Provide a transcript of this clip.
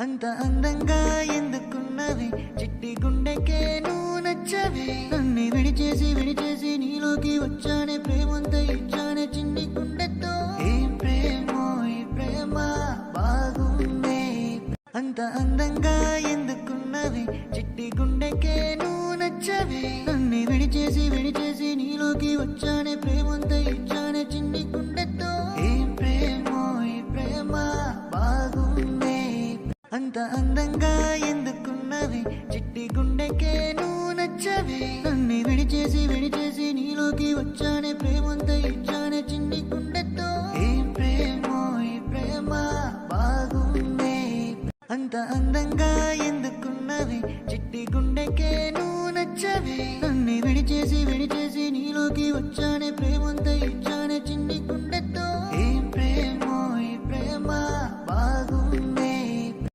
అంత అందంగా ఎందుకున్నవి? చిట్టి గుండెకే నువ్వు నచ్చవి. అన్ని విడిచేసి విడిచేసి నీలోకి వచ్చానే ప్రేమంతా ఇచ్చానే చిన్ని గుండెతో. ఏం ప్రేమో ఈ ప్రేమ బాగుందే. అంత అందంగా ఎందుకున్నవి? చిట్టి గుండెకే నువ్వు నచ్చవి. అన్ని విడిచేసి విడిచేసి నీలోకి వచ్చానే ప్రేమంతా అంత అందంగా ఎందుకున్నవి చిట్టి గుండెకే నువ్వు నచ్చవి. అన్ని విడిచేసి విడిచేసి నీలోకి వచ్చానే ప్రేమంతా ఇచ్చానే చిన్ని గుండెతో. ఏం ప్రేమో ఈ ప్రేమ బాగుందే. అంత అందంగా ఎందుకున్నవి చిట్టి గుండెకే నువ్వు నచ్చవి. అన్ని విడిచేసి విడిచేసి నీలోకి వచ్చానే ప్రేమ